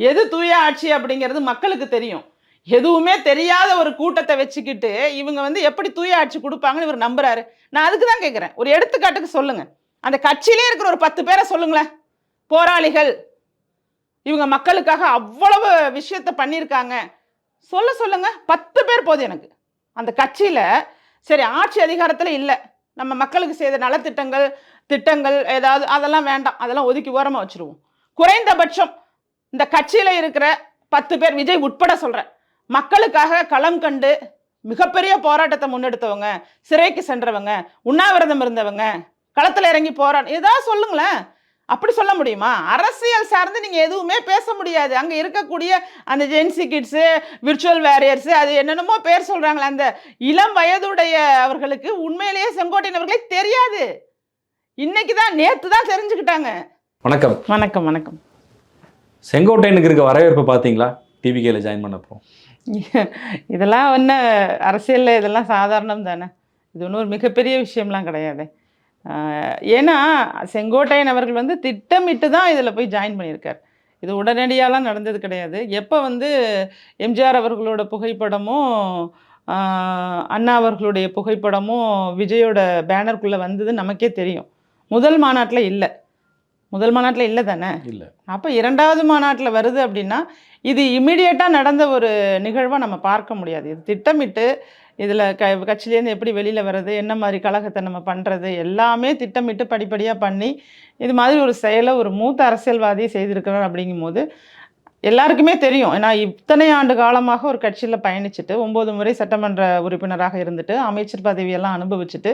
எது தூய ஆட்சி அப்படிங்கிறது மக்களுக்கு தெரியும். எதுவுமே தெரியாத ஒரு கூட்டத்தை வச்சுக்கிட்டு இவங்க வந்து எப்படி தூய ஆட்சி கொடுப்பாங்கன்னு இவர் நம்புறாரு. நான் அதுக்கு தான் கேட்குறேன் ஒரு எடுத்துக்காட்டுக்கு சொல்லுங்க. அந்த கட்சியிலே இருக்கிற ஒரு பத்து பேரை சொல்லுங்களேன். போராளிகள். இவங்க மக்களுக்காக அவ்வளவு விஷயத்த பண்ணியிருக்காங்க. சொல்ல சொல்லுங்க. பத்து பேர் போதும் எனக்கு. அந்த கட்சியில் சரி ஆட்சி அதிகாரத்தில் இல்லை. நம்ம மக்களுக்கு செய்த நலத்திட்டங்கள் திட்டங்கள் ஏதாவது அதெல்லாம் வேண்டாம். அதெல்லாம் ஒதுக்கி ஓரமாக வச்சிருவோம். குறைந்தபட்சம் இந்த கட்சியில இருக்கிற பத்து பேர் விஜய் உட்பட சொல்றேன். மக்களுக்காக களம் கண்டு மிகப்பெரிய போராட்டத்தை முன்னெடுத்தவங்க சிறைக்கு சென்றவங்க உண்ணாவிரதம் இருந்தவங்க களத்துல இறங்கி போராட ஏதாவது சொல்லுங்களேன். அப்படி சொல்ல முடியுமா? அரசியல் சார்ந்து நீங்க எதுவுமே பேச முடியாது. அங்க இருக்கக்கூடிய அந்த ஜென்சி கிட்ஸு விர்ச்சுவல் வேரியர்ஸ் அது என்னென்னமோ பேர் சொல்றாங்களே அந்த இளம் வயதுடைய அவர்களுக்கு உண்மையிலேயே செங்கோட்டையன் அவர்களே தெரியாது. இன்னைக்கு தான் நேத்து தான் தெரிஞ்சுக்கிட்டாங்க. வணக்கம். வணக்கம் வணக்கம். செங்கோட்டையனுக்கு இருக்க வரவேற்பு பார்த்தீங்களா? டிவிகேல ஜாயின் பண்ணப்போ. இதெல்லாம் ஒன்று அரசியலில் இதெல்லாம் சாதாரணம் தானே. இது ஒன்றும் ஒரு மிகப்பெரிய விஷயம்லாம் கிடையாது. ஏன்னா செங்கோட்டையன் அவர்கள் வந்து திட்டமிட்டு தான் இதில் போய் ஜாயின் பண்ணியிருக்கார். இது உடனடியாலாம் நடந்தது கிடையாது. எப்போ வந்து எம்ஜிஆர் அவர்களோட புகைப்படமும் அண்ணா அவர்களுடைய புகைப்படமும் விஜயோட பேனருக்குள்ளே வந்தது நமக்கே தெரியும். முதல் மாநாட்டில் இல்லை. முதல் மாநாட்டில் இல்லை தானே? இல்ல. அப்போ இரண்டாவது மாநாட்டில் வருது அப்படின்னா இது இமிடியேட்டாக நடந்த ஒரு நிகழ்வாக நம்ம பார்க்க முடியாது. இது திட்டமிட்டு இதில் க கட்சியிலேருந்து எப்படி வெளியில் வர்றது என்ன மாதிரி கழகத்தை நம்ம பண்ணுறது எல்லாமே திட்டமிட்டு படிப்படியாக பண்ணி இது மாதிரி ஒரு செயலை ஒரு மூத்த அரசியல்வாதி செய்திருக்கிறார் அப்படிங்கும்போது எல்லாருக்குமே தெரியும். ஏன்னா இத்தனை ஆண்டு காலமாக ஒரு கட்சியில் பயணிச்சுட்டு ஒம்பது முறை சட்டமன்ற உறுப்பினராக இருந்துட்டு அமைச்சர் பதவியெல்லாம் அனுபவிச்சுட்டு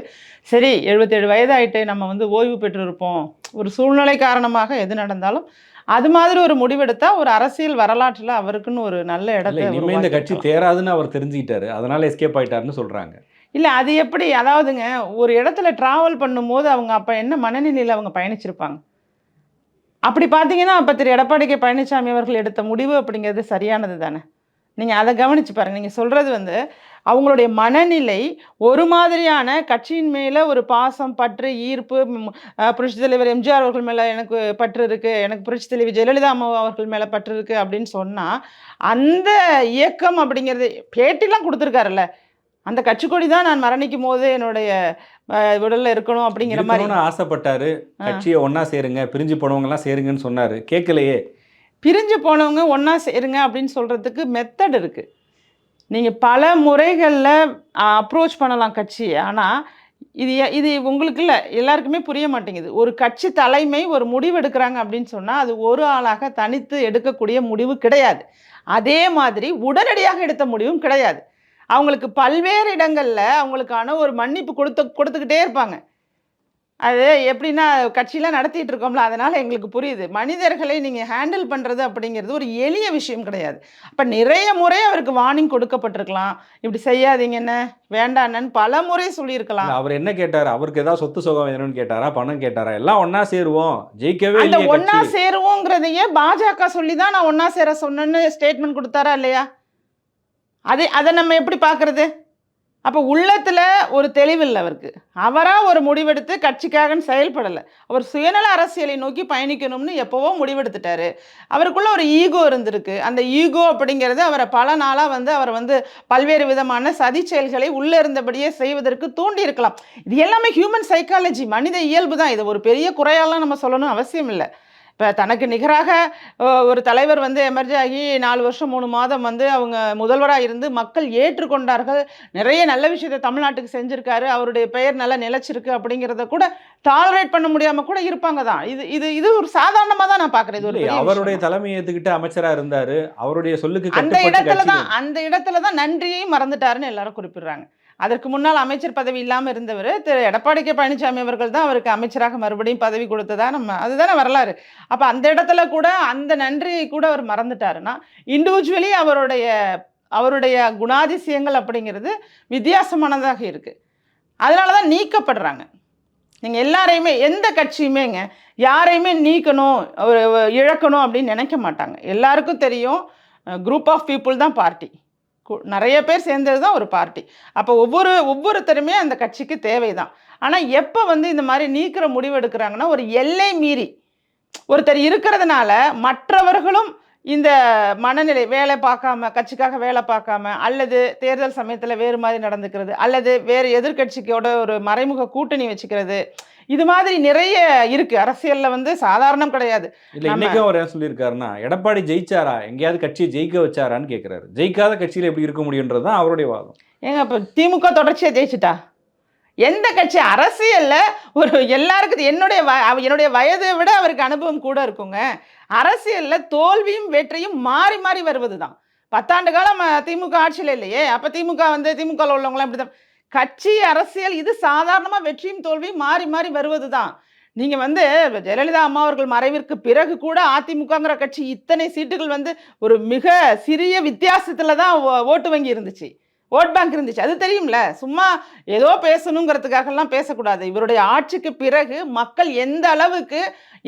சரி எழுபத்தேழு வயதாயிட்டு நம்ம வந்து ஓய்வு பெற்றிருப்போம். ஒரு சூழ்நிலை காரணமாக எது நடந்தாலும் அது மாதிரி ஒரு முடிவெடுத்தா ஒரு அரசியல் வரலாற்றில் அவருக்குன்னு ஒரு நல்ல இல்ல இடத்தை இனிமே இந்த கட்சி. தேராதுன்னு அவர் தெரிஞ்சுக்கிட்டாரு. அதனால எஸ்கேப் ஆயிட்டாருன்னு சொல்றாங்க. இல்ல அது எப்படி? அதாவதுங்க ஒரு இடத்துல டிராவல் பண்ணும்போது அவங்க அப்ப என்ன மனநிலையில அவங்க பயணிச்சிருப்பாங்க? அப்படி பார்த்தீங்கன்னா அப்போ திரு எடப்பாடி கே பழனிசாமி அவர்கள் எடுத்த முடிவு அப்படிங்கிறது சரியானது தானே? நீங்கள் அதை கவனிச்சு பாருங்கள் நீங்கள் சொல்கிறது வந்து அவங்களுடைய மனநிலை ஒரு மாதிரியான கட்சியின் மேலே ஒரு பாசம் பற்று ஈர்ப்பு புரட்சி தலைவர் எம்ஜிஆர் அவர்கள் மேலே எனக்கு பற்று இருக்குது எனக்கு புரட்சி தலைவர் ஜெயலலிதா அம்மா அவர்கள் மேலே பற்று இருக்குது அப்படின்னு சொன்னால் அந்த இயக்கம் அப்படிங்கிறது பேட்டிலாம் கொடுத்துருக்காருல்ல. அந்த கட்சிக்கொடி தான் நான் மரணிக்கும் போது என்னுடைய உடல்ல இருக்கணும் அப்படிங்கிற மாதிரி. ஆசைப்பட்டாரு. கட்சியை ஒண்ணா சேருங்க பிரிஞ்சு போனவங்க எல்லாம் சேருங்கன்னு சொன்னாரு. கேட்கலையே. பிரிஞ்சு போனவங்க ஒன்றா சேருங்க அப்படின்னு சொல்கிறதுக்கு மெத்தட் இருக்குது நீங்கள் பல முறைகளில் அப்ரோச் பண்ணலாம் கட்சியை. ஆனால் இது இது உங்களுக்கு இல்லை. எல்லாருக்குமே புரிய மாட்டேங்குது. ஒரு கட்சி தலைமை ஒரு முடிவு எடுக்கிறாங்க அப்படின்னு சொன்னால் அது ஒரு ஆளாக தனித்து எடுக்கக்கூடிய முடிவு கிடையாது. அதே மாதிரி உடனடியாக எடுத்த முடிவும் கிடையாது. அவங்களுக்கு பல்வேறு இடங்களில் அவங்களுக்கான ஒரு மன்னிப்பு கொடுத்து கொடுத்துக்கிட்டே இருப்பாங்க. அது எப்படின்னா கட்சியெலாம் நடத்திட்டு இருக்கோம்ல அதனால் எங்களுக்கு புரியுது. மனிதர்களை நீங்கள் ஹேண்டில் பண்ணுறது அப்படிங்கிறது ஒரு எளிய விஷயம் கிடையாது. அப்போ நிறைய முறை அவருக்கு வார்னிங் கொடுக்கப்பட்டிருக்கலாம். இப்படி செய்யாதீங்கன்னு வேண்டான்னு பல முறை சொல்லியிருக்கலாம். அவர் என்ன கேட்டாரு? அவருக்கு ஏதாவது சொத்து சுகம் வேணும்னு கேட்டாரா? பணம் கேட்டாரா? எல்லாம் ஒண்ணா சேருவோம். ஜெயிக்கவே அந்த கட்சி. சேருவோங்கிறதையே பாஜக சொல்லி தான் நான் ஒன்னா சேர சொன்னேன்னு ஸ்டேட்மெண்ட் கொடுத்தாரா இல்லையா? அது அதை நம்ம எப்படி பார்க்குறது? அப்போ உள்ளத்தில் ஒரு தெளிவில்லை அவருக்கு. அவராக ஒரு முடிவெடுத்து கட்சிக்காகன்னு செயல்படலை. அவர் சுயநல அரசியலை நோக்கி பயணிக்கணும்னு எப்போவோ முடிவெடுத்துட்டாரு. அவருக்குள்ளே ஒரு ஈகோ இருந்திருக்கு. அந்த ஈகோ அப்படிங்கிறது அவரை பல நாளாக வந்து அவர் வந்து பல்வேறு விதமான சதி செயல்களை உள்ளே இருந்தபடியே செய்வதற்கு தூண்டி இருக்கலாம். இது எல்லாமே ஹியூமன் சைக்காலஜி மனித இயல்பு தான். இது ஒரு பெரிய குறையாலாம் நம்ம சொல்லணும் அவசியம் இல்லை. இப்போ தனக்கு நிகராக ஒரு தலைவர் வந்து எமர்ஜி ஆகி நாலு வருஷம் மூணு மாதம் வந்து அவங்க முதல்வராக இருந்து மக்கள் ஏற்றுக்கொண்டார்கள். நிறைய நல்ல விஷயத்தை தமிழ்நாட்டுக்கு செஞ்சுருக்காரு. அவருடைய பெயர் நல்லா நிலைச்சிருக்கு அப்படிங்கிறத கூட டாலரேட் பண்ண முடியாமல் கூட இருப்பாங்க தான். இது இது இது ஒரு சாதாரணமாக தான் நான் பார்க்குறேன். இது ஒரு அவருடைய. தலைமை ஏத்துக்கிட்டு அமைச்சரா இருந்தாரு. அவருடைய சொல்லுக்கு அந்த இடத்துல தான் அந்த இடத்துல தான் நன்றியையும் மறந்துட்டாருன்னு எல்லாரும் குறிப்பிடுறாங்க. அதற்கு முன்னால் அமைச்சர் பதவி இல்லாமல் இருந்தவர் திரு. எடப்பாடி கே. பழனிசாமி அவர்கள் தான் அவருக்கு அமைச்சராக மறுபடியும் பதவி கொடுத்ததா நம்ம அதுதானே வரலாறு. அப்போ அந்த இடத்துல கூட அந்த நன்றியை கூட அவர் மறந்துட்டாருன்னா இண்டிவிஜுவலி அவருடைய அவருடைய குணாதிசயங்கள் அப்படிங்கிறது வித்தியாசமானதாக இருக்குது அதனால தான் நீக்கப்படுறாங்க. நீங்கள் எல்லாரையுமே எந்த கட்சியுமேங்க யாரையுமே நீக்கணும் இழக்கணும் அப்படின்னு நினைக்க மாட்டாங்க. எல்லாருக்கும் தெரியும் குரூப் ஆஃப் பீப்புள் தான் பார்ட்டி நிறைய பேர் சேர்ந்தது தான் ஒரு பார்ட்டி. அப்போ ஒவ்வொரு ஒவ்வொருத்தருமே அந்த கட்சிக்கு தேவை தான் ஆனால் எப்போ வந்து இந்த மாதிரி நீக்கிற முடிவு எடுக்கிறாங்கன்னா ஒரு எல்லை மீறி. ஒருத்தர் இருக்கிறதுனால மற்றவர்களும் இந்த மனநிலை வேலை பார்க்காம கட்சிக்காக வேலை பார்க்காம அல்லது தேர்தல் சமயத்தில் வேறு மாதிரி நடந்துக்கிறது அல்லது வேறு எதிர்க்கட்சிக்கோட ஒரு மறைமுக கூட்டணி வச்சுக்கிறது இது மாதிரி நிறைய இருக்கு. அரசியல்ல வந்து சாதாரணம் கிடையாது. இல்ல இன்னைக்கும் அவர் என்ன சொல்லியிருக்காருன்னா எடப்பாடி ஜெயிச்சாரா? எங்கேயாவது கட்சியை ஜெயிக்க வச்சாரான்னு கேட்கிறாரு ஜெயிக்காத கட்சியில எப்படி இருக்க முடியுன்றது தான் அவருடைய வாதம். ஏங்க இப்போ திமுக தொடர்ச்சியாக ஜெயிச்சிட்டா? எந்த கட்சி அரசியலில் ஒரு எல்லாருக்கும் என்னுடைய வ- அவ- என்னுடைய வயதை விட அவருக்கு அனுபவம் கூட இருக்குங்க. அரசியலில் தோல்வியும் வெற்றியும் மாறி மாறி வருவது தான் பத்தாண்டு காலம் திமுக ஆட்சியில் இல்லையே அப்போ திமுக வந்து திமுகவில் உள்ளவங்களாம் இப்படி தான் கட்சி அரசியல் இது சாதாரணமாக வெற்றியும் தோல்வியும் மாறி மாறி வருவது தான் நீங்கள் வந்து ஜெயலலிதா அம்மா அவர்கள் மறைவிற்கு பிறகு கூட அதிமுகங்கிற கட்சி இத்தனை சீட்டுகள் வந்து ஒரு மிக சிறிய வித்தியாசத்தில் தான் ஓ- ஓட்டு வங்கி இருந்துச்சு. ஓட் பேங்க் இருந்துச்சு. அது தெரியும்ல? சும்மா ஏதோ பேசணுங்கிறதுக்காகலாம் பேசக்கூடாது. இவருடைய ஆட்சிக்கு பிறகு மக்கள் எந்த அளவுக்கு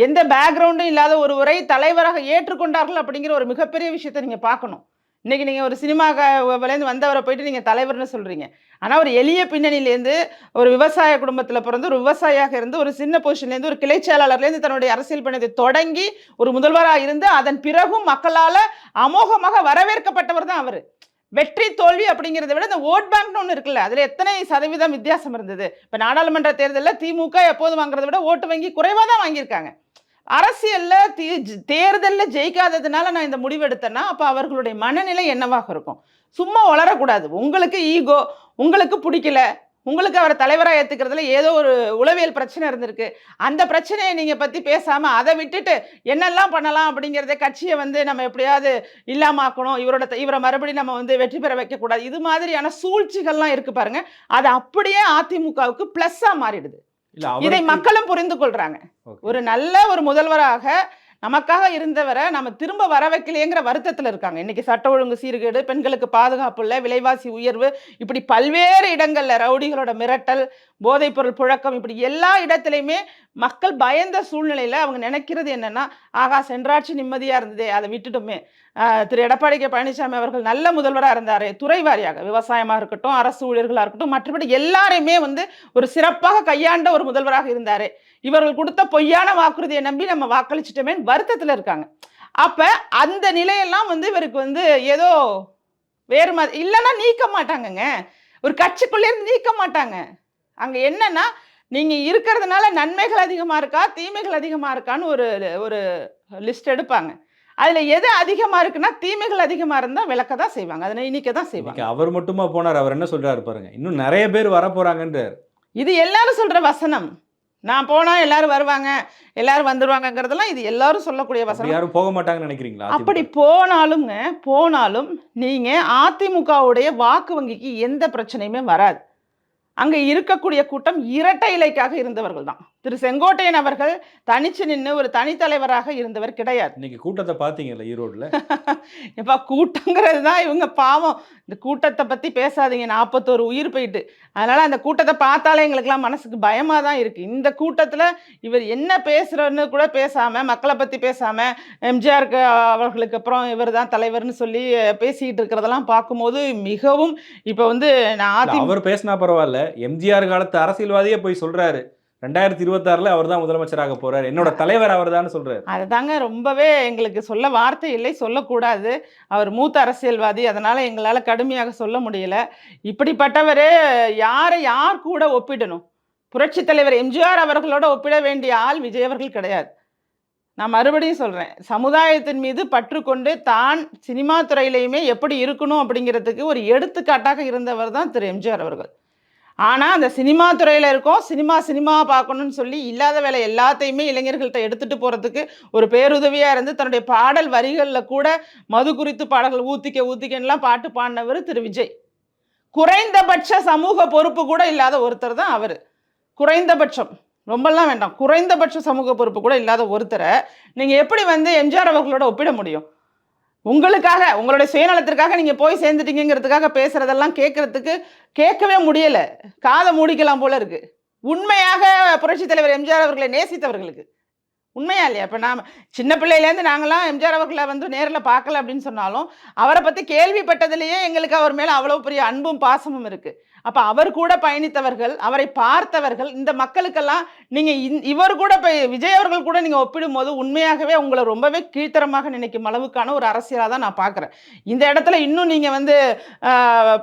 எந்த பேக்ரவுண்டும் இல்லாத ஒருவரை தலைவராக ஏற்றுக்கொண்டார்கள் அப்படிங்கிற ஒரு மிகப்பெரிய விஷயத்தை நீங்கள் பார்க்கணும். இன்னைக்கு நீங்கள் ஒரு சினிமாலேருந்து வந்தவரை போயிட்டு நீங்கள் தலைவர்னு சொல்கிறீங்க ஆனால் ஒரு எளிய பின்னணியிலேருந்து ஒரு விவசாய குடும்பத்தில் பிறந்து ஒரு விவசாயியாக இருந்து ஒரு சின்ன பொசிஷன்லேருந்து ஒரு கிளைச்செயலாளர்லேருந்து தன்னுடைய அரசியல் பயணத்தை தொடங்கி ஒரு முதல்வராக இருந்து அதன் பிறகும் மக்களால் அமோகமாக வரவேற்கப்பட்டவர் தான் அவர். வெற்றி தோல்வி அப்படிங்கிறத விட இந்த ஓட் பேங்க்னு ஒன்று இருக்குல்ல அதில் எத்தனை சதவீதம் வித்தியாசம் இருந்தது? இப்போ நாடாளுமன்ற தேர்தலில் திமுக எப்போதும் வாங்குறத விட ஓட்டு வங்கி குறைவாக தான் வாங்கியிருக்காங்க. அரசியலில் தீ தேர்தலில் ஜெயிக்காததுனால நான் இந்த முடிவு எடுத்தேன்னா அப்போ அவர்களுடைய மனநிலை என்னவாக இருக்கும்? சும்மா வளரக்கூடாது. உங்களுக்கு ஈகோ உங்களுக்கு பிடிக்கல உங்களுக்கு அவரை தலைவராக ஏற்றுக்கிறதுல ஏதோ ஒரு உளவியல் பிரச்சனை இருந்திருக்கு. அந்த பிரச்சனையை நீங்கள் பற்றி பேசாமல் அதை விட்டுட்டு என்னெல்லாம் பண்ணலாம் அப்படிங்கிறத கட்சியை வந்து நம்ம எப்படியாவது இல்லாமாக்கணும் இவரோட இவரை மறுபடியும் நம்ம வந்து வெற்றி பெற வைக்கக்கூடாது. இது மாதிரியான சூழ்ச்சிகள்லாம் இருக்கு பாருங்க. அது அப்படியே அதிமுகவுக்கு ப்ளஸ்ஸாக மாறிடுது. இதை மக்களும் புரிந்து கொள்றாங்க. Okay. ஒரு நல்ல ஒரு முதல்வராக நமக்காக இருந்தவரை நம்ம திரும்ப வர வைக்கலையேங்கிற வருத்தத்தில் இருக்காங்க. இன்னைக்கு சட்ட ஒழுங்கு சீர்கேடு பெண்களுக்கு பாதுகாப்பு இல்லை விலைவாசி உயர்வு இப்படி பல்வேறு இடங்களில் ரவுடிகளோட மிரட்டல் போதைப்பொருள் புழக்கம் இப்படி எல்லா இடத்துலையுமே மக்கள் பயந்த சூழ்நிலையில் அவங்க நினைக்கிறது என்னென்னா ஆகா சென்றாட்சி நிம்மதியாக இருந்ததே அதை விட்டுட்டோமே. திரு. எடப்பாடி கே. பழனிசாமி அவர்கள் நல்ல முதல்வராக இருந்தார் துறை வாரியாக விவசாயமாக இருக்கட்டும் அரசு ஊழியர்களாக இருக்கட்டும் மற்றபடி எல்லாரையுமே வந்து ஒரு சிறப்பாக கையாண்ட ஒரு முதல்வராக இருந்தார். இவர்கள் கொடுத்த பொய்யான வாக்குறுதியை நம்பி நம்ம வாக்களிச்சிட்டோமே வருத்தத்தில் இருக்காங்க. அப்போ அந்த நிலையெல்லாம் வந்து இவருக்கு வந்து ஏதோ வேறு மாதிரி இல்லைன்னா நீக்க மாட்டாங்கங்க. ஒரு கட்சிக்குள்ளே இருந்து நீக்க மாட்டாங்க. அங்கே என்னன்னா நீங்கள் இருக்கிறதுனால நன்மைகள் அதிகமாக இருக்கா தீமைகள் அதிகமாக இருக்கான்னு ஒரு ஒரு லிஸ்ட் எடுப்பாங்க. அதில் எது அதிகமாக இருக்குன்னா தீமைகள் அதிகமாக இருந்தால் விளக்க தான் செய்வாங்க அதனை இனிக்க தான் செய்வாங்க. அவர் மட்டுமா போனார் அவர் என்ன சொல்றாரு பாருங்க. இன்னும் நிறைய பேர் வர போறாங்கன்றார் இது எல்லாரும் சொல்ற வசனம். நான் போனா எல்லாரும் வருவாங்க எல்லாரும் வந்துருவாங்கங்கிறதெல்லாம் இது எல்லாரும் சொல்லக்கூடிய வசனம். யாரும் போக மாட்டாங்கன்னு நினைக்கிறீங்களா? அப்படி போனாலுங்க போனாலும் நீங்க அதிமுகவுடைய வாக்கு வங்கிக்கு எந்த பிரச்சனையுமே வராது. அங்க இருக்கக்கூடிய கூட்டம் இரட்டை இலைக்காக இருந்தவர்கள் தான். திரு செங்கோட்டையன் அவர்கள் தனிச்சு நின்று ஒரு தனித்தலைவராக இருந்தவர் கிடையாது. இன்னைக்கு கூட்டத்தை பாத்தீங்கல்ல ஈரோடுல? எப்பா கூட்டங்கிறது தான் இவங்க பாவம். இந்த கூட்டத்தை பற்றி பேசாதீங்க நாற்பத்தோரு உயிர் போயிட்டு. அதனால் அந்த கூட்டத்தை பார்த்தாலே எங்களுக்கெல்லாம் மனசுக்கு பயமாக தான் இருக்குது இந்த கூட்டத்தில் இவர் என்ன பேசுகிறன்னு கூட பேசாமல் மக்களை பற்றி பேசாமல் எம்ஜிஆருக்கு அவர்களுக்கு அப்புறம் இவர் தான் தலைவர்னு சொல்லி பேசிக்கிட்டு இருக்கிறதெல்லாம் பார்க்கும்போது மிகவும் இப்போ வந்து நான் அவர் பேசினா பரவாயில்ல. எம்ஜிஆர் காலத்து அரசியல்வாதியே போய் சொல்றாரு. ரெண்டாயிரத்தி இருபத்தாறுல அவர் தான் முதலமைச்சராக போறாரு. என்னோட தலைவர் அவர் தான் சொல்றாரு அதுதாங்க ரொம்பவே எங்களுக்கு சொல்ல வார்த்தை இல்லை சொல்லக்கூடாது. அவர் மூத்த அரசியல்வாதி அதனால் எங்களால் கடுமையாக சொல்ல முடியல. இப்படிப்பட்டவர் யாரை யார் கூட ஒப்பிடணும்? புரட்சித் தலைவர் எம்ஜிஆர் அவர்களோட ஒப்பிட வேண்டிய ஆள் விஜய் அவர்கள் கிடையாது. நான் மறுபடியும் சொல்கிறேன் சமுதாயத்தின் மீது பற்று கொண்டு தான் சினிமா துறையிலையுமே எப்படி இருக்கணும் அப்படிங்கிறதுக்கு ஒரு எடுத்துக்காட்டாக இருந்தவர் தான் திரு எம்ஜிஆர் அவர்கள். ஆனால் அந்த சினிமா துறையில் இருக்கோம். சினிமா சினிமா பார்க்கணும்னு சொல்லி இல்லாத வேலை எல்லாத்தையுமே இளைஞர்கள்ட்ட எடுத்துகிட்டு போகிறதுக்கு ஒரு பேருதவியாக இருந்து தன்னுடைய பாடல் வரிகளில் கூட மது குறித்து பாடல்கள் ஊத்திக்க ஊத்திக்கன்னுலாம் பாட்டு பாடினவர் திரு. விஜய். குறைந்தபட்ச சமூக பொறுப்பு கூட இல்லாத ஒருத்தர் தான் அவர். குறைந்தபட்சம். ரொம்பலாம் வேண்டாம். குறைந்தபட்ச சமூக பொறுப்பு கூட இல்லாத ஒருத்தரை நீங்கள் எப்படி வந்து எம்ஜிஆர் அவர்களோட ஒப்பிட முடியும்? உங்களுக்காக உங்களுடைய சுயநலத்திற்காக நீங்கள் போய் சேர்ந்துட்டீங்கிறதுக்காக பேசுகிறதெல்லாம் கேட்குறதுக்கு கேட்கவே முடியலை. காதை மூடிக்கலாம் போல இருக்குது உண்மையாக புரட்சித் தலைவர் எம்ஜிஆர் அவர்களை நேசித்தவர்களுக்கு. உண்மையா இல்லையா? இப்போ நாம் சின்ன பிள்ளையிலேருந்து நாங்களாம் எம்ஜிஆர் அவர்களை வந்து நேரில் பார்க்கல அப்படின்னு சொன்னாலும் அவரை பற்றி கேள்விப்பட்டதுலேயே எங்களுக்கு அவர் மேலே அவ்வளோ பெரிய அன்பும் பாசமும் இருக்குது அப்போ அவர் கூட பயணித்தவர்கள் அவரை பார்த்தவர்கள் இந்த மக்களுக்கெல்லாம் நீங்கள் இவர் கூட இப்போ விஜய் அவர்கள் கூட நீங்கள் ஒப்பிடும்போது உண்மையாகவே உங்களை ரொம்பவே கீழ்த்தரமாக நினைக்கும் அளவுக்கான ஒரு அரசியலாக தான் நான் பார்க்குறேன். இந்த இடத்துல இன்னும் நீங்கள் வந்து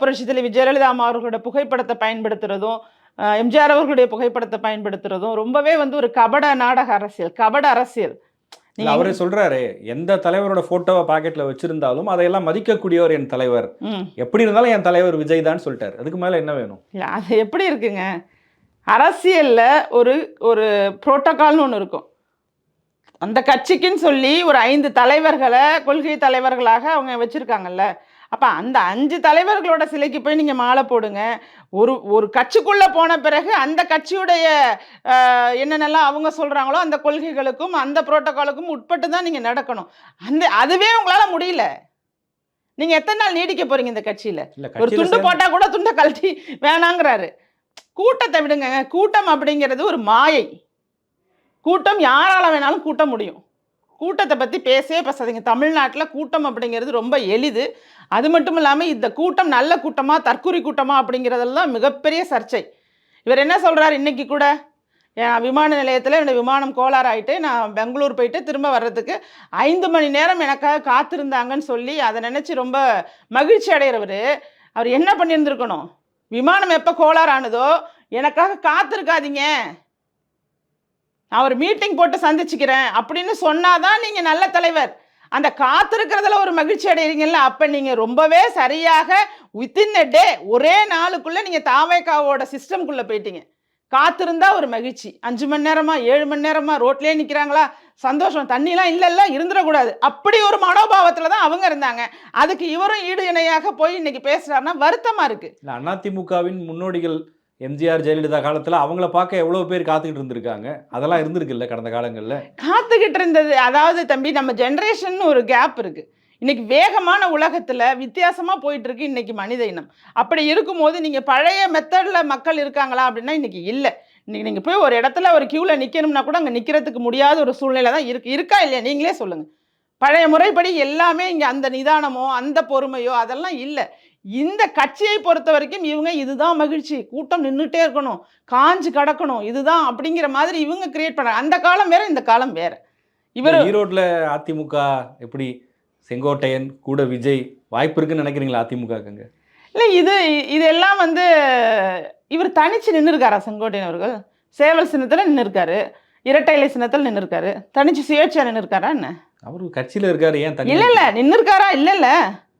புரட்சித்தலை விஜயலலிதா ஜெயலலிதா அம்மா அவர்களோட புகைப்படத்தை பயன்படுத்துகிறதும் எம்ஜிஆர் அவர்களுடைய புகைப்படத்தை பயன்படுத்துறதும் ரொம்பவே வந்து ஒரு கபட நாடக அரசியல் கபட அரசியல். இல்ல, அவரே சொல்றாரு எந்த தலைவரோட போட்டோவை பாக்கெட்ல வச்சிருந்தாலும் அதையெல்லாம் மதிக்கக்கூடியவர் என் தலைவர். எப்படி இருந்தாலும் என் தலைவர் விஜய் தான் சொல்லிட்டாரு. அதுக்கு மேல என்ன வேணும்? அது எப்படி இருக்குங்க? அரசியல்ல ஒரு ஒரு புரோட்டோகால்னு ஒன்று இருக்கும். அந்த கட்சிக்குன்னு சொல்லி ஒரு ஐந்து தலைவர்களை கொள்கை தலைவர்களாக அவங்க வச்சிருக்காங்கல்ல அப்ப அந்த அஞ்சு தலைவர்களோட சிலைக்கு போய் நீங்க மாலை போடுங்க. ஒரு ஒரு கட்சிக்குள்ள போன பிறகு அந்த கட்சியுடைய என்னென்னலாம் அவங்க சொல்றாங்களோ அந்த கொள்கைகளுக்கும் அந்த புரோட்டோகாலுக்கும் உட்பட்டு தான் நீங்க நடக்கணும். அந்த அதுவே உங்களால முடியல. நீங்க எத்தனை நாள் நீடிக்க போறீங்க இந்த கட்சியில? ஒரு துண்டு சேர்ந்து- போட்டா கூட துண்டை கழட்டி வேணாங்கிறாரு. கூட்டத்தை விடுங்க. கூட்டம் அப்படிங்கிறது ஒரு மாயை. கூட்டம் யாரால வேணாலும் கூட்ட முடியும். கூட்டத்தை பற்றி பேசவே பேசாதீங்க. தமிழ்நாட்டில் கூட்டம் அப்படிங்கிறது ரொம்ப எளிது. அது மட்டும் இல்லாமல் இந்த கூட்டம் நல்ல கூட்டமாக தற்கூரி கூட்டமாக அப்படிங்கிறதெல்லாம் மிகப்பெரிய சர்ச்சை. இவர் என்ன சொல்கிறார் இன்னைக்கு கூட? என் விமான நிலையத்தில் என்னோடய விமானம் கோளாறு ஆயிட்டு நான் பெங்களூர் போயிட்டு திரும்ப வர்றதுக்கு ஐந்து மணி நேரம் எனக்காக காத்திருந்தாங்கன்னு சொல்லி அதை நினச்சி ரொம்ப மகிழ்ச்சி அடைகிறவர் அவர் என்ன பண்ணியிருந்திருக்கணும்? விமானம் எப்போ கோளாறு ஆனதோ எனக்காக காத்திருக்காதீங்க. நான் ஒரு மீட்டிங் போட்டு சந்திச்சுக்கிறேன் அப்படின்னு சொன்னாதான் நீங்கள் நல்ல தலைவர். அந்த காத்திருக்கிறதுல ஒரு மகிழ்ச்சி அடைகிறீங்கல்ல அப்போ நீங்கள் ரொம்பவே சரியாக வித்தின் a டே ஒரே நாளுக்குள்ளே நீங்கள் தாவேக்காவோட சிஸ்டம்குள்ளே போயிட்டீங்க. காத்திருந்தா ஒரு மகிழ்ச்சி. அஞ்சு மணி நேரமா ஏழு மணி நேரமா ரோட்லேயே நிற்கிறாங்களா சந்தோஷம். தண்ணிலாம் இல்லைல்ல இருந்துடக்கூடாது. அப்படி ஒரு மனோபாவத்தில் தான் அவங்க இருந்தாங்க. அதுக்கு இவரும் ஈடு இணையாக போய் இன்னைக்கு பேசுகிறாருன்னா வருத்தமாக இருக்குது அதிமுகவின் முன்னோடிகள் எம்ஜிஆர் ஜெயலலிதா காலத்தில் அவங்கள பார்க்க எவ்வளோ பேர் காத்துக்கிட்டு இருந்திருக்காங்க? அதெல்லாம் இருந்திருக்குல்ல கடந்த காலங்களில்? காத்துக்கிட்டு இருந்தது. அதாவது தம்பி நம்ம ஜென்ரேஷன் ஒரு கேப் இருக்கு. இன்னைக்கு வேகமான உலகத்தில் வித்தியாசமாக போயிட்டு இருக்கு இன்னைக்கு மனித இனம். அப்படி இருக்கும்போது நீங்கள் பழைய மெத்தடில் மக்கள் இருக்காங்களா அப்படின்னா இன்னைக்கு இல்லை. இன்னைக்கு நீங்கள் போய் ஒரு இடத்துல ஒரு க்யூவில் நிற்கணும்னா கூட அங்கே நிற்கிறதுக்கு முடியாத ஒரு சூழ்நிலை தான் இருக்கு. இருக்கா இல்லையா? நீங்களே சொல்லுங்கள் பழைய முறைப்படி எல்லாமே இங்கே அந்த நிதானமோ அந்த பொறுமையோ அதெல்லாம் இல்லை. இந்த கட்சியை பொறுத்த வரைக்கும் இவங்க இதுதான் மகிழ்ச்சி. கூட்டம் நின்றுட்டே இருக்கணும். காஞ்சு கிடக்கணும். இதுதான் அப்படிங்கிற மாதிரி இவங்க கிரியேட் பண்ணாங்க அந்த காலம் வேற இந்த காலம் வேற. இவர் ஈரோட்ல அதிமுக எப்படி செங்கோட்டையன் கூட விஜய் வாய்ப்பு இருக்குன்னு நினைக்கிறீங்களா அதிமுகங்க இல்லை இது இதெல்லாம் வந்து இவர் தனிச்சு நின்று இருக்காரா செங்கோட்டையன் அவர்கள்? சேவல் சின்னத்தில் நின்று இருக்காரு இரட்டை இலை சின்னத்தில் நின்று இருக்காரு தனிச்சு சுயேட்சா நின்று இருக்காரா என்ன? அவரு கட்சியில இருக்காரு ஏன் இல்ல இல்ல நின்று இருக்காரா இல்ல இல்ல.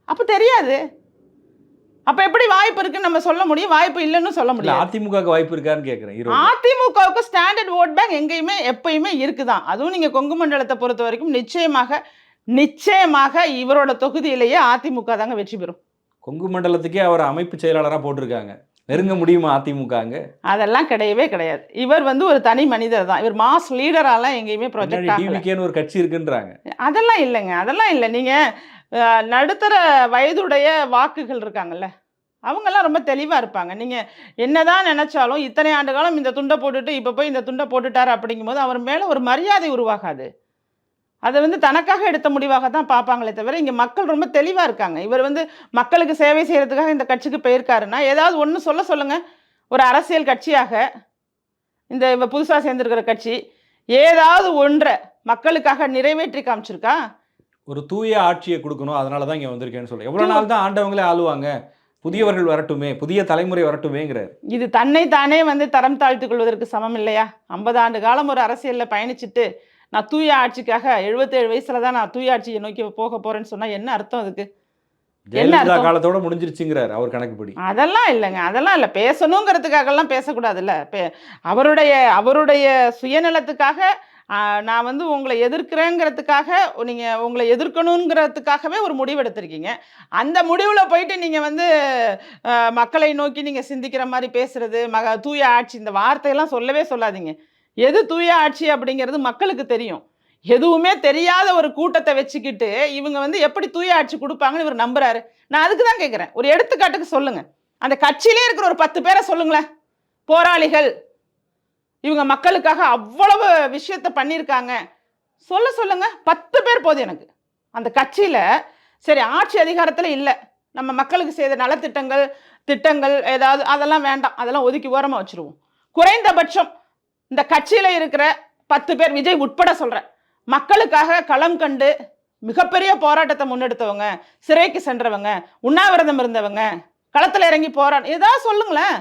அப்ப தெரியாது. அப்ப எப்படி வாய்ப்பு இருக்குன்னு நம்ம சொல்ல முடியும்? வாய்ப்பு இல்லைன்னு சொல்ல இல்ல முடியாது. அதிமுகவுக்கு வாய்ப்பு இருக்கான்னு கேக்குறேன் ஈரோடு. அதிமுகவுக்கு ஸ்டாண்டர்ட் ஓட் பேங்க் எங்கேயுமே எப்பயுமே இருக்குதான் அதுவும் நீங்க கொங்கு மண்டலத்தை பொறுத்த வரைக்கும் நிச்சயமாக நிச்சயமாக இவரோட தொகுதியிலேயே அதிமுக தாங்க வெற்றி பெறும். கொங்கு மண்டலத்துக்கே அவர் அமைப்பு செயலாளரா போட்டிருக்காங்க. நெருங்க முடியுமா அதிமுகங்க அதெல்லாம் கிடையவே கிடையாது. இவர் வந்து ஒரு தனி மனிதர் தான். இவர் மாஸ் லீடராலாம் எங்கேயுமே ப்ரொஜெக்ட் ஒரு கட்சி இருக்குன்றாங்க. அதெல்லாம் இல்லைங்க. அதெல்லாம் இல்லை. நீங்கள் நடுத்தர வயதுடைய வாக்குகள் இருக்காங்கல்ல அவங்கெல்லாம் ரொம்ப தெளிவாக இருப்பாங்க. நீங்கள் என்னதான் நினச்சாலும் இத்தனை ஆண்டு காலம் இந்த துண்டை போட்டுட்டு இப்போ போய் இந்த துண்டை போட்டுட்டார் அப்படிங்கும்போது அவர் மேலே ஒரு மரியாதை உருவாகாது. அதை வந்து தனக்காக எடுத்த முடிவாக தான் பார்ப்பாங்களே தவிர இங்கே மக்கள் ரொம்ப தெளிவாக இருக்காங்க. இவர் வந்து மக்களுக்கு சேவை செய்கிறதுக்காக இந்த கட்சிக்கு போயிருக்காருன்னா ஏதாவது ஒன்று சொல்ல சொல்லுங்கள் ஒரு அரசியல் கட்சியாக இந்த இவ புதுசாக சேர்ந்துருக்கிற கட்சி ஏதாவது ஒன்றை மக்களுக்காக நிறைவேற்றி காமிச்சிருக்கா? ஒரு தூய ஆட்சியை கொடுக்கணும் அதனால தான் இங்க வந்திருக்கேன்னு சொல்றேன். எவ்வளவு நாள் தான் ஆண்டவங்களே ஆளுவாங்க? புதியவர்கள் வரட்டுமே புதிய தலைமுறை வரட்டுமேங்கிறார். இது தன்னை தானே வந்து தரம் தாழ்த்திக் கொள்வதற்கு சமம் இல்லையா? ஐம்பது ஆண்டு காலம் ஒரு அரசியலில் பயணிச்சுட்டு நான் தூய ஆட்சிக்காக எழுபத்தேழு வயசுல தான் நான் தூய ஆட்சியை நோக்கி போக போறேன்னு சொன்னா என்ன அர்த்தம் அதுக்கு? ஜெயலலிதா? காலத்தோட முடிஞ்சிருச்சுங்கிறார் அவர் கணக்குப்படி. அதெல்லாம் இல்லைங்க. அதெல்லாம் இல்லை. பேசணுங்கிறதுக்காகலாம் பேசக்கூடாதுல்ல. அவருடைய அவருடைய சுயநலத்துக்காக நான் வந்து உங்களை எதிர்க்கிறேங்கிறதுக்காக நீங்கள் உங்களை எதிர்க்கணுங்கிறதுக்காகவே ஒரு முடிவு எடுத்திருக்கீங்க. அந்த முடிவில் போயிட்டு நீங்கள் வந்து மக்களை நோக்கி நீங்கள் சிந்திக்கிற மாதிரி பேசுகிறது மக தூய ஆட்சி இந்த வார்த்தையெல்லாம் சொல்லவே சொல்லாதீங்க. எது தூய ஆட்சி அப்படிங்கிறது மக்களுக்கு தெரியும். எதுவுமே தெரியாத ஒரு கூட்டத்தை வச்சுக்கிட்டு இவங்க வந்து எப்படி தூய ஆட்சி கொடுப்பாங்கன்னு இவர் நம்புறாரு. நான் அதுக்கு தான் கேட்குறேன் ஒரு எடுத்துக்காட்டுக்கு சொல்லுங்கள் அந்த கட்சியிலே இருக்கிற ஒரு பத்து பேரை சொல்லுங்களேன். போராளிகள் இவங்க மக்களுக்காக அவ்வளவு விஷயத்த பண்ணியிருக்காங்க. சொல்ல சொல்லுங்க பத்து பேர் போதும் எனக்கு. அந்த கட்சியில் சரி ஆட்சி அதிகாரத்தில் இல்லை. நம்ம மக்களுக்கு செய்த நலத்திட்டங்கள் திட்டங்கள் ஏதாவது அதெல்லாம் வேண்டாம். அதெல்லாம் ஒதுக்கி ஓரமாக வச்சுருவோம். குறைந்தபட்சம் இந்த கட்சியில் இருக்கிற பத்து பேர் விஜய் உட்பட சொல்கிறேன் மக்களுக்காக களம் கண்டு மிகப்பெரிய போராட்டத்தை முன்னெடுத்தவங்க சிறைக்கு சென்றவங்க உண்ணாவிரதம் இருந்தவங்க களத்தில் இறங்கி போராட்டம் ஏதாவது சொல்லுங்களேன்.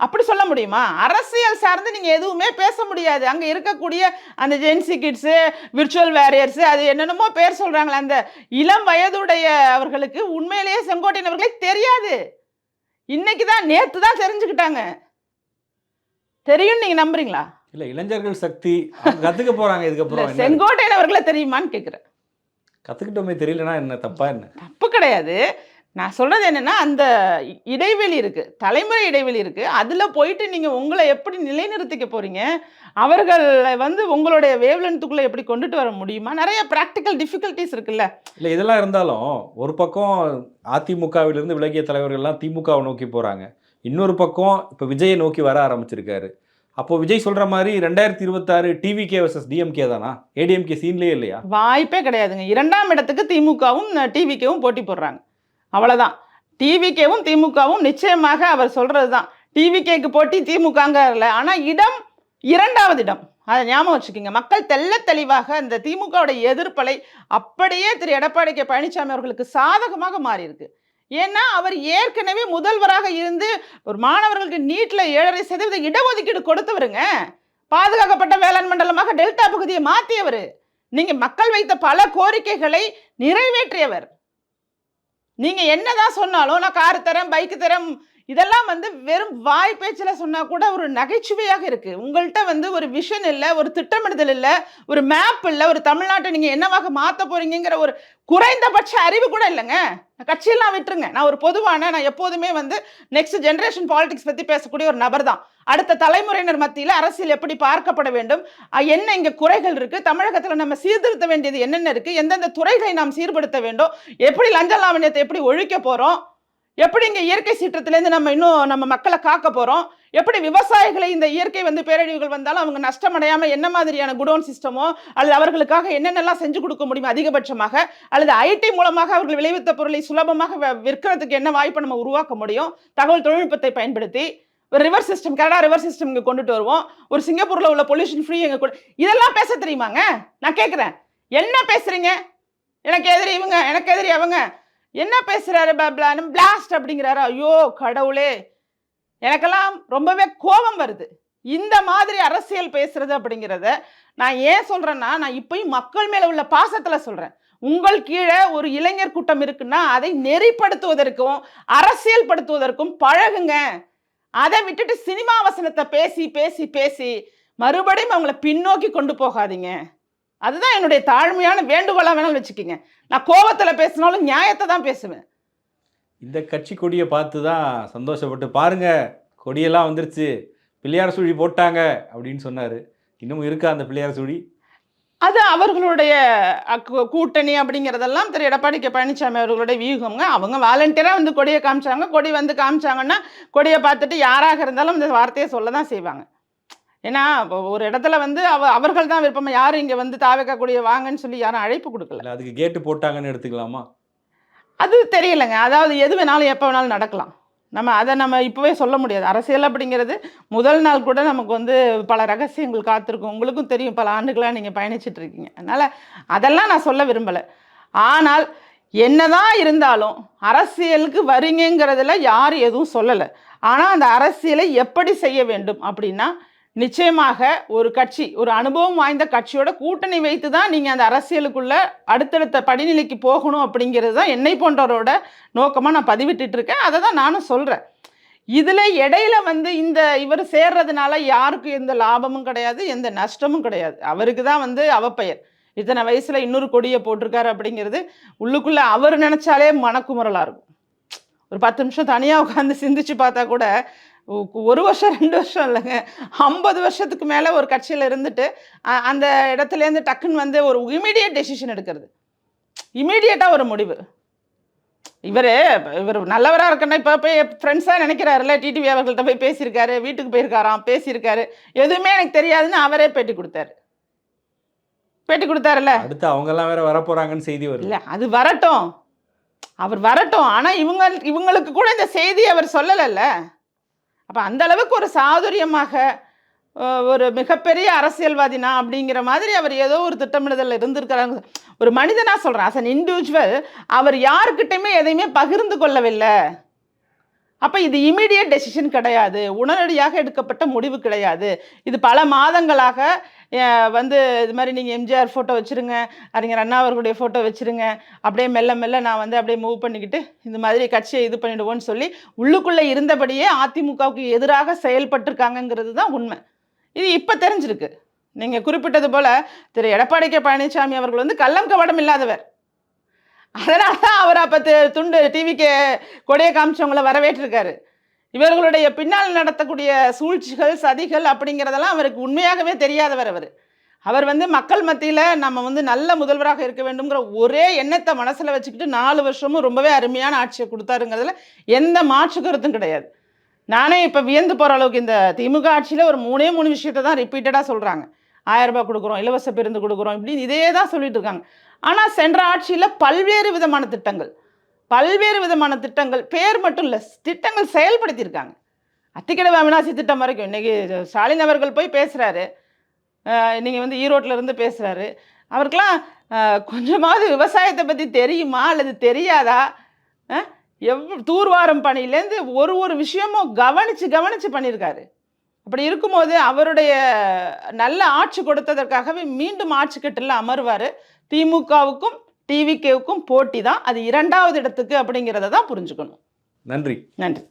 அப்படி சொல்ல முடியுமா? அரசியல் சார்ந்து நீங்கள் எதுவுமே பேச முடியாது. அங்கே இருக்கக்கூடிய அந்த ஜென்சி கிட்ஸு விர்ச்சுவல் வேரியர்ஸு அது என்னென்னமோ பேர் சொல்கிறாங்களே அந்த இளம் வயதுடைய அவர்களுக்கு உண்மையிலேயே செங்கோட்டையன் அவர்களே தெரியாது. இன்னைக்கு தான் நேற்று தான் தெரிஞ்சுக்கிட்டாங்க. தெரியும் நீங்கள் நம்புறீங்களா? இல்ல இளைஞர்கள் சக்தி போறாங்க இல்லை இதுக்கப்புறம் என்ன? செங்கோட்டையன் அவர்களை தெரியுமான்னு கேட்குறேன் கத்துக்கிட்டோமே தெரியலனா என்ன தப்பா என்ன? தப்பு கிடையாது. நான் சொல்றது என்னன்னா அந்த இடைவெளி இருக்கு. தலைமுறை இடைவெளி இருக்கு. அதுல போயிட்டு நீங்க உங்களை எப்படி நிலைநிறுத்திக்க போறீங்க? அவர்கள் வந்து உங்களுடைய வேவ்லென்த்துக்குள்ள எப்படி கொண்டுட்டு வர முடியுமா? நிறைய ப்ராக்டிக்கல் டிஃபிகல்ட்டிஸ் இருக்குல்ல. இல்ல இதெல்லாம் இருந்தாலும் ஒரு பக்கம் அதிமுகவிலிருந்து விலகிய தலைவர்கள்லாம் திமுகவை நோக்கி போறாங்க. இன்னொரு பக்கம் இப்போ விஜயை நோக்கி வர ஆரம்பிச்சிருக்காரு. அப்போ விஜய் சொல்ற மாதிரி ரெண்டாயிரத்தி இருபத்தாறு டிவிகே வர்சஸ் டிஎம்கே தானா? ஏடிஎம்கே சீன்லயே இல்லையா? வாய்ப்பே கிடையாதுங்க. இரண்டாம் இடத்துக்கு திமுகவும் டிவிக்கேவும் போட்டி போடுறாங்க. அவ்வளோதான் டிவிகேவும் திமுகவும் நிச்சயமாக அவர் சொல்கிறது தான் டிவிகேக்கு போட்டி திமுகங்கிறல ஆனால் இடம் இரண்டாவது இடம். அதை ஞாபகம் வச்சுக்கோங்க. மக்கள் தெள்ள தெளிவாக இந்த திமுகவுடைய எதிர்ப்பலை அப்படியே திரு. எடப்பாடி கே. பழனிசாமி அவர்களுக்கு சாதகமாக மாறியிருக்கு. ஏன்னா அவர் ஏற்கனவே முதல்வராக இருந்து ஒரு மாணவர்களுக்கு நீட்டில் ஏழரை சதவீத இடஒதுக்கீடு கொடுத்தவருங்க. பாதுகாக்கப்பட்ட வேளாண் மண்டலமாக டெல்டா பகுதியை மாற்றியவர் நீங்கள் மக்கள் வைத்த பல கோரிக்கைகளை நிறைவேற்றியவர். நீங்கள் என்ன தான் சொன்னாலும் நான் கார் தரேன் பைக்கு தரேன் இதெல்லாம் வந்து வெறும் வாய் பேச்சில் சொன்னால் கூட ஒரு நகைச்சுவையாக இருக்குது உங்கள்கிட்ட வந்து ஒரு விஷன் இல்லை ஒரு திட்டமிடுதல் இல்லை ஒரு மேப் இல்லை ஒரு தமிழ்நாட்டை நீங்கள் என்னவாக மாற்ற போகிறீங்கிற ஒரு குறைந்தபட்ச அறிவு கூட இல்லைங்க. கட்சியெல்லாம் விட்டுருங்க. நான் ஒரு பொதுவான நான் எப்போதுமே வந்து நெக்ஸ்ட் ஜென்ரேஷன் பாலிடிக்ஸ் பற்றி பேசக்கூடிய ஒரு நபர் தான். அடுத்த தலைமுறையினர் மத்தியில் அரசியல் எப்படி பார்க்கப்பட வேண்டும்? என்ன இங்கே குறைகள் இருக்குது தமிழகத்தில் நம்ம சீர்திருத்த வேண்டியது என்னென்ன இருக்குது எந்தெந்த துறைகளை நாம் சீர்படுத்த வேண்டும்? எப்படி லஞ்ச லாவணியத்தை எப்படி ஒழிக்க போகிறோம் எப்படி இங்கே இயற்கை சீற்றத்திலேருந்து நம்ம இன்னும் நம்ம மக்களை காக்க போகிறோம் எப்படி விவசாயிகளை இந்த இயற்கை வந்து பேரழிவுகள் வந்தாலும் அவங்க நஷ்டமடையாமல் என்ன மாதிரியான குடோன் சிஸ்டமோ அல்லது அவர்களுக்காக என்னென்னலாம் செஞ்சு கொடுக்க முடியும் அதிகபட்சமாக அல்லது ஐடி மூலமாக அவர்கள் விளைவித்த பொருளை சுலபமாக விற்கிறதுக்கு என்ன வாய்ப்பை நம்ம உருவாக்க முடியும்? தகவல் தொழில்நுட்பத்தை பயன்படுத்தி ஒரு river system Canada river system இங்கே கொண்டுட்டு வருவோம். ஒரு சிங்கப்பூரில் உள்ள பொல்யூஷன் ஃப்ரீ எங்கே கொடு இதெல்லாம் பேச தெரியுமாங்க? நான் கேட்குறேன் என்ன பேசுகிறீங்க எனக்கு எதிரி இவங்க எனக்கு எதிரி அவங்க. என்ன பேசுகிறாரு பேசுறாரு பிளாஸ்ட் அப்படிங்கிறாரு. ஐயோ கடவுளே. எனக்கெல்லாம் ரொம்பவே கோபம் வருது. இந்த மாதிரி அரசியல் பேசுறது அப்படிங்கிறத நான் ஏன் சொல்கிறேன்னா நான் இப்பயும் மக்கள் மேலே உள்ள பாசத்தில் சொல்கிறேன் உங்கள் கீழே ஒரு இளைஞர் கூட்டம் இருக்குன்னா அதை நெறிப்படுத்துவதற்கும் அரசியல் படுத்துவதற்கும் பழகுங்க. அதை விட்டுட்டு சினிமா வசனத்தை பேசி பேசி பேசி மறுபடியும் அவங்கள பின்னோக்கி கொண்டு போகாதீங்க. அதுதான் என்னுடைய தாழ்மையான வேண்டுகோளாக வேணாலும் வச்சுக்கோங்க. நான் கோவத்தில் பேசினாலும் நியாயத்தை தான் பேசுவேன். இந்த கட்சி கொடியை பார்த்து தான் சந்தோஷப்பட்டு பாருங்க கொடியெல்லாம் வந்துருச்சு. பிள்ளையார் சுழி போட்டாங்க அப்படின்னு சொன்னாரு. இன்னும் இருக்கா அந்த பிள்ளையார் சுழி? அது அவர்களுடைய கூட்டணி அப்படிங்கிறதெல்லாம் திரு. எடப்பாடி கே. பழனிசாமி அவர்களுடைய வியூகம்ங்க. அவங்க வாலண்டியராக வந்து கொடியை காமிச்சாங்க. கொடி வந்து காமிச்சாங்கன்னா கொடியை பார்த்துட்டு யாராக இருந்தாலும் இந்த வார்த்தையை சொல்ல தான் செய்வாங்க. ஏன்னா ஒரு இடத்துல வந்து அவ அவர்கள் தான் விருப்பமா. யாரும் இங்கே வந்து தாவைக்கக்கூடிய வாங்கன்னு சொல்லி யாரும் அழைப்பு கொடுக்கல. அதுக்கு கேட்டு போட்டாங்கன்னு எடுத்துக்கலாமா? அது தெரியலைங்க. அதாவது எது வேணாலும் எப்போ வேணாலும் நடக்கலாம். நம்ம அதை நம்ம இப்போவே சொல்ல முடியாது. அரசியல் அப்படிங்கிறது முதல் நாள் கூட நமக்கு வந்து பல ரகசியங்கள் காத்திருக்கும். உங்களுக்கும் தெரியும் பல ஆண்டுகளாக நீங்கள் பயணிச்சிட்டு இருக்கீங்க. அதனால் அதெல்லாம் நான் சொல்ல விரும்பலை. ஆனால் என்னதான் இருந்தாலும் அரசியலுக்கு வரீங்கங்கிறதுல யாரும் எதுவும் சொல்லலை. ஆனால் அந்த அரசியலை எப்படி செய்ய வேண்டும் அப்படின்னா நிச்சயமாக ஒரு கட்சி ஒரு அனுபவம் வாய்ந்த கட்சியோட கூட்டணி வைத்து தான் நீங்கள் அந்த அரசியலுக்குள்ள அடுத்தடுத்த படிநிலைக்கு போகணும் அப்படிங்கிறது தான் என்னை போன்றவரோட நோக்கமாக நான் பதிவிட்டுட்டு இருக்கேன். அதை தான் நானும் சொல்கிறேன் இதில் இடையில வந்து இந்த இவர் சேர்றதுனால யாருக்கும் எந்த லாபமும் கிடையாது எந்த நஷ்டமும் கிடையாது. அவருக்கு தான் வந்து அவப்பெயர். இத்தனை வயசில் இன்னொரு கொடியை போட்டிருக்காரு அப்படிங்கிறது உள்ளுக்குள்ளே அவர் நினச்சாலே மனக்குமுறலாக இருக்கும். ஒரு பத்து நிமிஷம் தனியாக உட்காந்து சிந்திச்சு பார்த்தா கூட ஒரு வருஷம் ரெண்டு வருஷம் இல்லைங்க. ஐம்பது வருஷத்துக்கு மேலே ஒரு கட்சியில் இருந்துட்டு அந்த இடத்துலேருந்து டக்குன்னு வந்து ஒரு இமீடியட் டெசிஷன் எடுக்கிறது. இமீடியட்டாக ஒரு முடிவு. இவர் இவர் நல்லவராக இருக்கணும். இப்போ போய் ஃப்ரெண்ட்ஸாக நினைக்கிறாருல்ல டிடிவி அவர்கள்ட்ட போய் பேசியிருக்காரு வீட்டுக்கு போயிருக்காராம் பேசியிருக்காரு. எதுவுமே எனக்கு தெரியாதுன்னு அவரே பேட்டி கொடுத்தாரு. பேட்டி கொடுத்தாருல்ல? அடுத்து அவங்க எல்லாம் வேற வரப்போறாங்கன்னு செய்தி இல்ல அது வரட்டும். அவர் வரட்டும். ஆனா இவங்க இவங்களுக்கு கூட இந்த செய்தி அவர் சொல்லலைல்ல. அப்போ அந்த அளவுக்கு ஒரு சாதுரியமாக ஒரு மிகப்பெரிய அரசியல்வாதினா அப்படிங்கிற மாதிரி அவர் ஏதோ ஒரு திட்டமிடுதல் இருந்திருக்கிறாங்க ஒரு மனிதனா சொல்கிறேன் அஸ் அன் இண்டிவிஜுவல் அவர் யாருக்கிட்டையுமே எதையுமே பகிர்ந்து கொள்ளவில்லை. அப்போ இது இமீடியட் டெசிஷன் கிடையாது. உடனடியாக எடுக்கப்பட்ட முடிவு கிடையாது. இது பல மாதங்களாக வந்து இது மாதிரி நீங்கள் எம்ஜிஆர் ஃபோட்டோ வச்சுருங்க அறிஞர் அண்ணா அவர்களுடைய ஃபோட்டோ வச்சுருங்க. அப்படியே மெல்ல மெல்ல நான் வந்து அப்படியே மூவ் பண்ணிக்கிட்டு இந்த மாதிரி கட்சியை இது பண்ணிடுவோன்னு சொல்லி உள்ளுக்குள்ளே இருந்தபடியே அதிமுகவுக்கு எதிராக செயல்பட்டிருக்காங்கங்கிறது தான் உண்மை. இது இப்போ தெரிஞ்சிருக்கு. நீங்கள் குறிப்பிட்டது போல் திரு. எடப்பாடி கே. பழனிசாமி அவர்கள் வந்து கள்ளம் கவடம் இல்லாதவர். அதனால தான் அவர் அப்போ துண்டு டிவிக்கு கொடையை காமிச்சவங்களை வரவேற்றிருக்காரு. இவர்களுடைய பின்னால் நடத்தக்கூடிய சூழ்ச்சிகள் சதிகள் அப்படிங்கிறதெல்லாம் அவருக்கு உண்மையாகவே தெரியாதவர் அவர். அவர் வந்து மக்கள் மத்தியில் நம்ம வந்து நல்ல முதல்வராக இருக்க வேண்டுங்கிற ஒரே எண்ணத்தை மனசில் வச்சுக்கிட்டு நாலு வருஷமும் ரொம்பவே அருமையான ஆட்சியை கொடுத்தாருங்கிறதுல எந்த மாற்று கருத்தும் கிடையாது. நானே இப்போ வியந்து போகிற அளவுக்கு இந்த திமுக ஆட்சியில் ஒரு மூணே மூணு விஷயத்தை தான் ரிப்பீட்டடாக சொல்கிறாங்க ஆயிரம் ரூபாய் கொடுக்குறோம் இலவச பேருந்து கொடுக்குறோம் இப்படின்னு இதே தான் சொல்லிட்டு இருக்காங்க. ஆனால் சென்ற ஆட்சியில் பல்வேறு விதமான திட்டங்கள் பல்வேறு விதமான திட்டங்கள் பேர் மட்டும் இல்லை திட்டங்கள் செயல்படுத்தியிருக்காங்க. அத்திக்கடவை அவினாசி திட்டம் வரைக்கும் இன்றைக்கி ஸ்டாலின் அவர்கள் போய் பேசுகிறாரு நீங்கள் வந்து ஈரோட்டில் இருந்து பேசுகிறாரு அவருக்கெல்லாம் கொஞ்சமாவது விவசாயத்தை பற்றி தெரியுமா அல்லது தெரியாதா? எவ் தூர்வாரம் பணியிலேருந்து ஒரு ஒரு விஷயமும் கவனித்து கவனித்து பண்ணியிருக்காரு. அப்படி இருக்கும்போது அவருடைய நல்ல ஆட்சி கொடுத்ததற்காகவே மீண்டும் ஆட்சி கட்டில் அமர்வார். திமுகவுக்கும் டிவிகேவுக்கும் போட்டி தான். அது இரண்டாவது இடத்துக்கு அப்படிங்கிறத தான் புரிஞ்சுக்கணும். நன்றி. நன்றி.